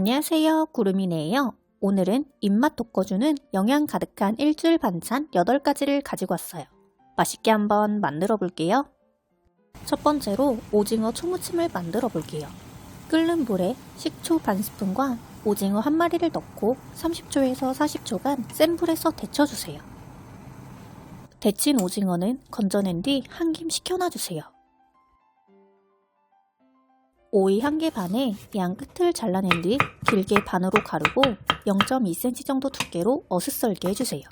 안녕하세요. 구름이네요. 오늘은 입맛 돋궈주는 영양 가득한 일주일 반찬 8가지를 가지고 왔어요. 맛있게 한번 만들어 볼게요. 첫 번째로 오징어 초무침을 만들어 볼게요. 끓는 물에 식초 반 스푼과 오징어 한 마리를 넣고 30초에서 40초간 센 불에서 데쳐주세요. 데친 오징어는 건져낸 뒤 한 김 식혀놔주세요. 오이 한 개 반에 양 끝을 잘라낸 뒤 길게 반으로 가르고 0.2cm 정도 두께로 어슷썰게 해주세요.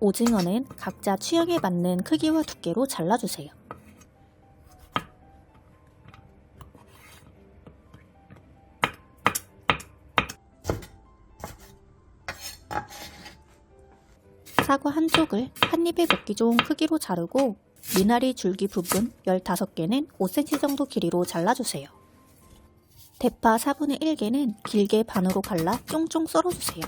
오징어는 각자 취향에 맞는 크기와 두께로 잘라주세요. 사과 한쪽을 한 입에 먹기 좋은 크기로 자르고 미나리 줄기 부분 15개는 5cm 정도 길이로 잘라주세요. 대파 4분의 1개는 길게 반으로 갈라 쫑쫑 썰어주세요.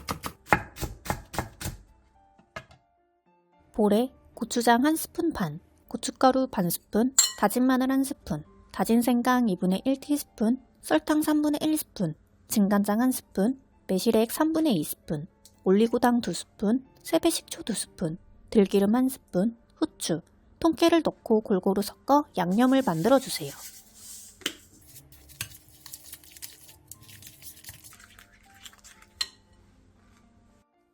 볼에 고추장 1스푼 반, 고춧가루 반 스푼, 다진 마늘 1스푼, 다진 생강 2분의 1티스푼, 설탕 3분의 1스푼, 진간장 1스푼, 매실액 3분의 2스푼, 올리고당 2스푼, 세배 식초 2스푼, 들기름 1스푼, 후추, 통깨를 넣고 골고루 섞어 양념을 만들어 주세요.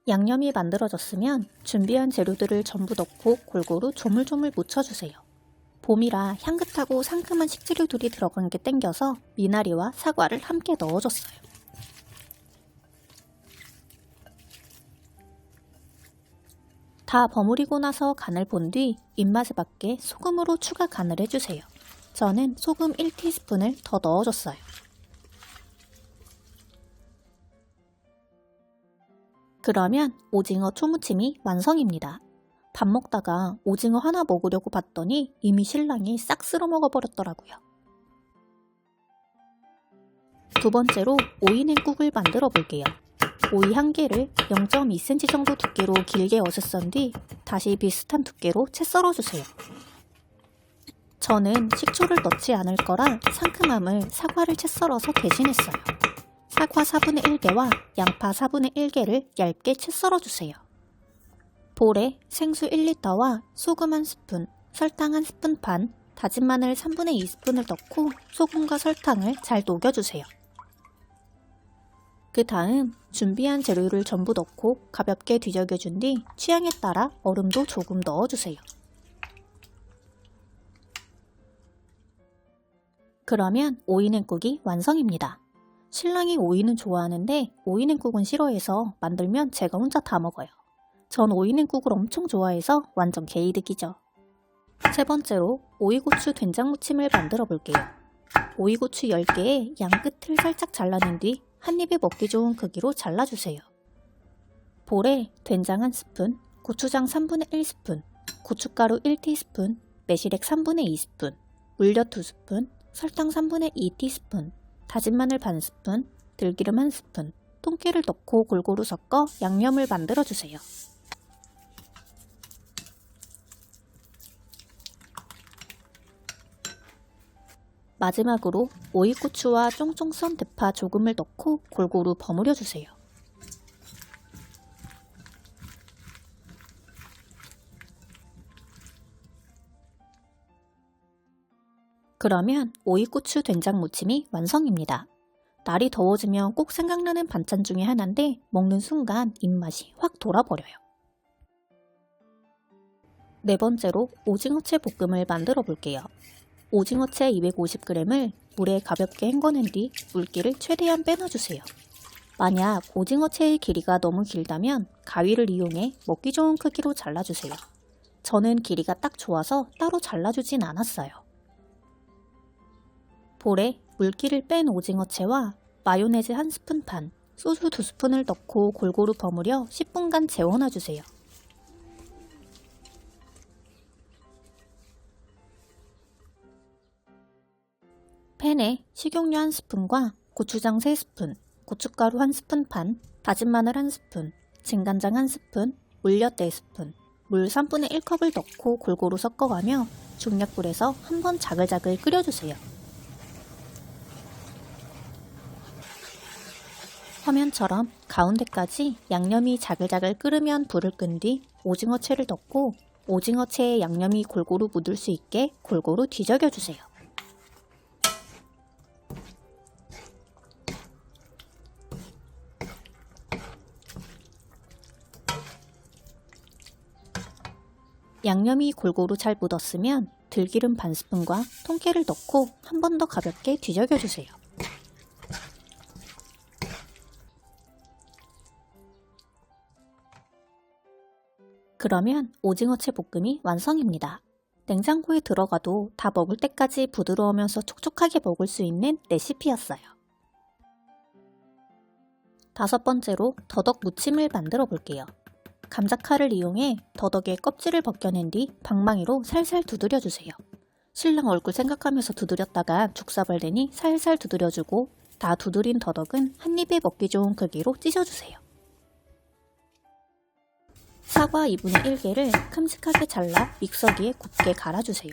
양념이 만들어졌으면 준비한 재료들을 전부 넣고 골고루 조물조물 묻혀주세요. 봄이라 향긋하고 상큼한 식재료들이 들어간 게 땡겨서 미나리와 사과를 함께 넣어줬어요. 다 버무리고 나서 간을 본 뒤 입맛에 맞게 소금으로 추가 간을 해주세요. 저는 소금 1티스푼을 더 넣어줬어요. 그러면 오징어 초무침이 완성입니다. 밥 먹다가 오징어 하나 먹으려고 봤더니 이미 신랑이 싹 쓸어 먹어버렸더라고요. 두 번째로 오이 냉국을 만들어 볼게요. 오이 한 개를 0.2cm 정도 두께로 길게 어슷 썬뒤 다시 비슷한 두께로 채 썰어주세요. 저는 식초를 넣지 않을 거라 상큼함을 사과를 채 썰어서 대신했어요. 사과 4분의 1개와 양파 4분의 1개를 얇게 채 썰어주세요. 볼에 생수 1리터와 소금 1스푼, 설탕 1스푼 반, 다진 마늘 3분의 2스푼을 넣고 소금과 설탕을 잘 녹여주세요. 그 다음 준비한 재료를 전부 넣고 가볍게 뒤적여준 뒤 취향에 따라 얼음도 조금 넣어주세요. 그러면 오이냉국이 완성입니다. 신랑이 오이는 좋아하는데 오이냉국은 싫어해서 만들면 제가 혼자 다 먹어요. 전 오이냉국을 엄청 좋아해서 완전 개이득이죠. 세 번째로 오이고추 된장무침을 만들어 볼게요. 오이고추 10개에 양 끝을 살짝 잘라낸 뒤 한 입에 먹기 좋은 크기로 잘라주세요. 볼에 된장 1스푼, 고추장 3분의 1스푼, 고춧가루 1티스푼, 매실액 3분의 2스푼, 물엿 2스푼, 설탕 3분의 2티스푼, 다진 마늘 반 스푼, 들기름 한 스푼, 통깨를 넣고 골고루 섞어 양념을 만들어 주세요. 마지막으로 오이고추와 쫑쫑 썬 대파 조금을 넣고 골고루 버무려 주세요. 그러면 오이고추 된장 무침이 완성입니다. 날이 더워지면 꼭 생각나는 반찬 중에 하나인데 먹는 순간 입맛이 확 돌아버려요. 네 번째로 오징어채 볶음을 만들어 볼게요. 오징어채 250g을 물에 가볍게 헹궈낸 뒤 물기를 최대한 빼놔주세요. 만약 오징어채의 길이가 너무 길다면 가위를 이용해 먹기 좋은 크기로 잘라주세요. 저는 길이가 딱 좋아서 따로 잘라주진 않았어요. 볼에 물기를 뺀 오징어채와 마요네즈 한 스푼 반, 소주 두 스푼을 넣고 골고루 버무려 10분간 재워놔주세요. 팬에 식용유 한 스푼과 고추장 3스푼, 고춧가루 한 스푼 반, 다진 마늘 한 스푼, 진간장 한 스푼, 물엿 4스푼, 물 3분의 1컵을 넣고 골고루 섞어가며 중약불에서 한번 자글자글 끓여주세요. 화면처럼 가운데까지 양념이 자글자글 끓으면 불을 끈 뒤 오징어채를 넣고 오징어채에 양념이 골고루 묻을 수 있게 골고루 뒤적여 주세요. 양념이 골고루 잘 묻었으면 들기름 반 스푼과 통깨를 넣고 한 번 더 가볍게 뒤적여 주세요. 그러면 오징어채 볶음이 완성입니다. 냉장고에 들어가도 다 먹을 때까지 부드러우면서 촉촉하게 먹을 수 있는 레시피였어요. 다섯 번째로 더덕 무침을 만들어 볼게요. 감자칼을 이용해 더덕의 껍질을 벗겨낸 뒤 방망이로 살살 두드려 주세요. 신랑 얼굴 생각하면서 두드렸다가 죽사발 되니 살살 두드려주고 다 두드린 더덕은 한 입에 먹기 좋은 크기로 찢어주세요. 사과 2분의 1개를 큼직하게 잘라 믹서기에 곱게 갈아주세요.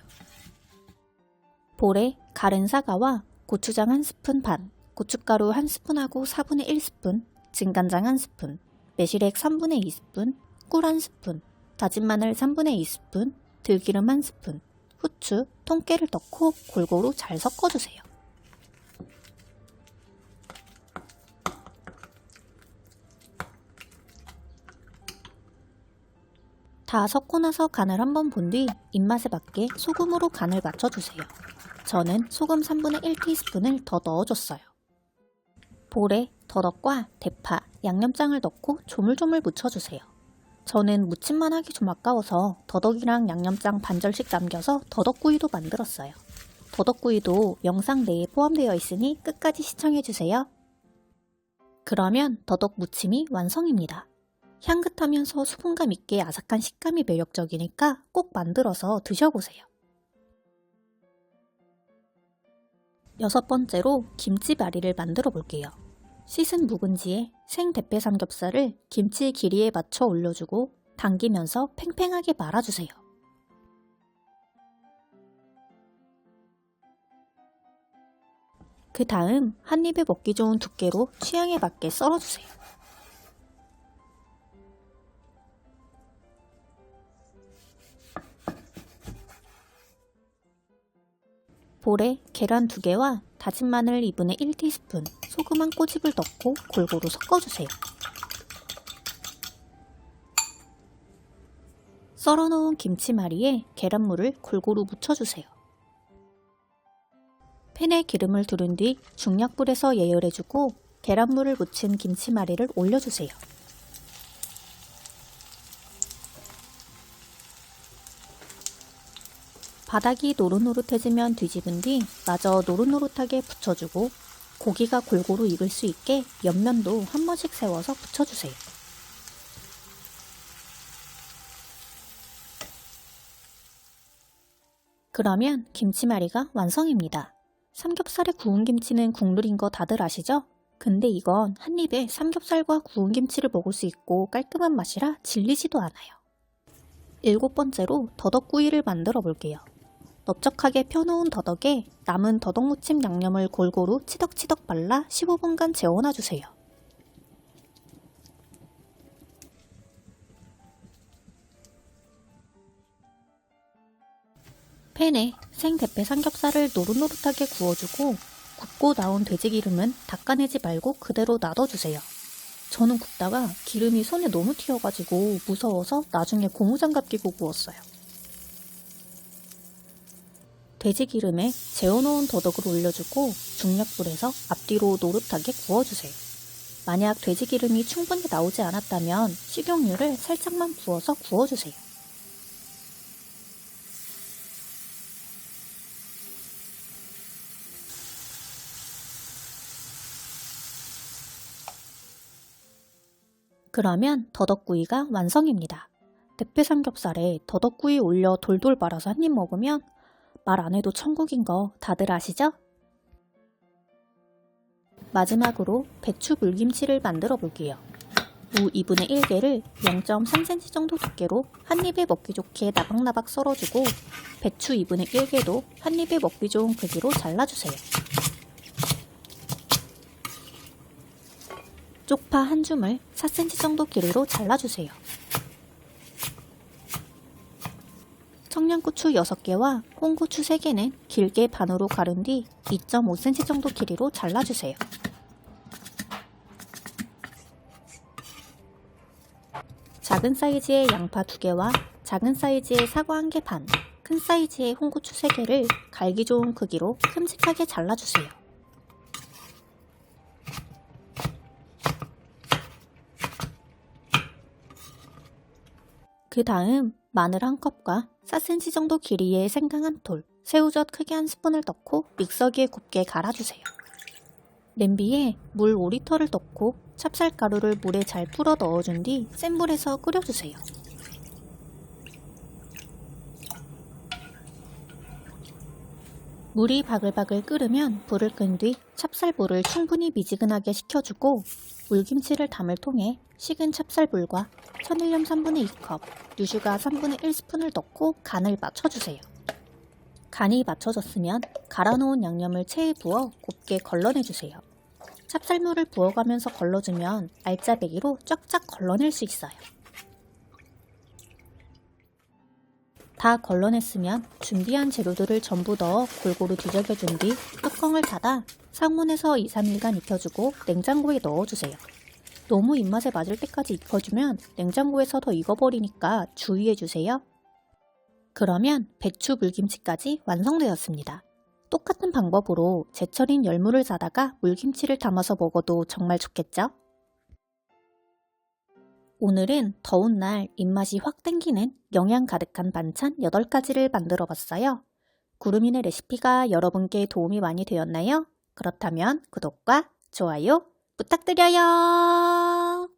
볼에 갈은 사과와 고추장 1스푼 반, 고춧가루 1스푼하고 4분의 1스푼, 진간장 1스푼, 매실액 3분의 2스푼, 꿀 1스푼, 다진 마늘 3분의 2스푼, 들기름 1스푼, 후추, 통깨를 넣고 골고루 잘 섞어주세요. 다 섞고 나서 간을 한번 본 뒤 입맛에 맞게 소금으로 간을 맞춰주세요. 저는 소금 3분의 1티스푼을 더 넣어줬어요. 볼에 더덕과 대파, 양념장을 넣고 조물조물 묻혀주세요. 저는 무침만 하기 좀 아까워서 더덕이랑 양념장 반절씩 남겨서 더덕구이도 만들었어요. 더덕구이도 영상 내에 포함되어 있으니 끝까지 시청해주세요. 그러면 더덕 무침이 완성입니다. 향긋하면서 수분감 있게 아삭한 식감이 매력적이니까 꼭 만들어서 드셔보세요. 여섯 번째로 김치바리를 만들어 볼게요. 씻은 묵은지에 생대패 삼겹살을 김치 길이에 맞춰 올려주고 당기면서 팽팽하게 말아주세요. 그 다음 한 입에 먹기 좋은 두께로 취향에 맞게 썰어주세요. 볼에 계란 2개와 다진 마늘 2분의 1티스푼, 소금 한 꼬집을 넣고 골고루 섞어주세요. 썰어놓은 김치말이에 계란물을 골고루 묻혀주세요. 팬에 기름을 두른 뒤 중약불에서 예열해주고 계란물을 묻힌 김치말이를 올려주세요. 바닥이 노릇노릇해지면 뒤집은 뒤 마저 노릇노릇하게 붙여주고 고기가 골고루 익을 수 있게 옆면도 한 번씩 세워서 붙여주세요. 그러면 김치말이가 완성입니다. 삼겹살에 구운 김치는 국룰인 거 다들 아시죠? 근데 이건 한 입에 삼겹살과 구운 김치를 먹을 수 있고 깔끔한 맛이라 질리지도 않아요. 일곱 번째로 더덕구이를 만들어 볼게요. 넓적하게 펴놓은 더덕에 남은 더덕무침 양념을 골고루 치덕치덕 발라 15분간 재워놔주세요. 팬에 생대패 삼겹살을 노릇노릇하게 구워주고 굽고 나온 돼지기름은 닦아내지 말고 그대로 놔둬주세요. 저는 굽다가 기름이 손에 너무 튀어가지고 무서워서 나중에 고무장갑 끼고 구웠어요. 돼지 기름에 재워놓은 더덕을 올려주고 중약불에서 앞뒤로 노릇하게 구워주세요. 만약 돼지 기름이 충분히 나오지 않았다면 식용유를 살짝만 부어서 구워주세요. 그러면 더덕구이가 완성입니다. 대패 삼겹살에 더덕구이 올려 돌돌 말아서 한 입 먹으면 말 안 해도 천국인 거 다들 아시죠? 마지막으로 배추 물김치를 만들어 볼게요. 무 2분의 1개를 0.3cm 정도 두께로 한 입에 먹기 좋게 나박나박 썰어주고 배추 2분의 1개도 한 입에 먹기 좋은 크기로 잘라주세요. 쪽파 한 줌을 4cm 정도 길이로 잘라주세요. 청양고추 6개와 홍고추 3개는 길게 반으로 가른 뒤 2.5cm 정도 길이로 잘라주세요. 작은 사이즈의 양파 2개와 작은 사이즈의 사과 1개 반, 큰 사이즈의 홍고추 3개를 갈기 좋은 크기로 큼직하게 잘라주세요. 그 다음 마늘 한 컵과 4cm 정도 길이의 생강 한 톨, 새우젓 크게 한 스푼을 넣고 믹서기에 곱게 갈아주세요. 냄비에 물 5리터를 넣고 찹쌀가루를 물에 잘 풀어 넣어준 뒤 센 불에서 끓여주세요. 물이 바글바글 끓으면 불을 끈 뒤 찹쌀물을 충분히 미지근하게 식혀주고 물김치를 담을 통에 식은 찹쌀물과 천일염 3분의 2컵, 유슈가 3분의 1스푼을 넣고 간을 맞춰주세요. 간이 맞춰졌으면 갈아놓은 양념을 체에 부어 곱게 걸러내주세요. 찹쌀물을 부어가면서 걸러주면 알짜배기로 쫙쫙 걸러낼 수 있어요. 다 걸러냈으면 준비한 재료들을 전부 넣어 골고루 뒤적여준 뒤 뚜껑을 닫아 상온에서 2, 3일간 익혀주고 냉장고에 넣어주세요. 너무 입맛에 맞을 때까지 익혀주면 냉장고에서 더 익어버리니까 주의해주세요. 그러면 배추 물김치까지 완성되었습니다. 똑같은 방법으로 제철인 열무를 사다가 물김치를 담아서 먹어도 정말 좋겠죠? 오늘은 더운 날 입맛이 확 땡기는 영양 가득한 반찬 8가지를 만들어 봤어요. 구름이네 레시피가 여러분께 도움이 많이 되었나요? 그렇다면 구독과 좋아요 부탁드려요.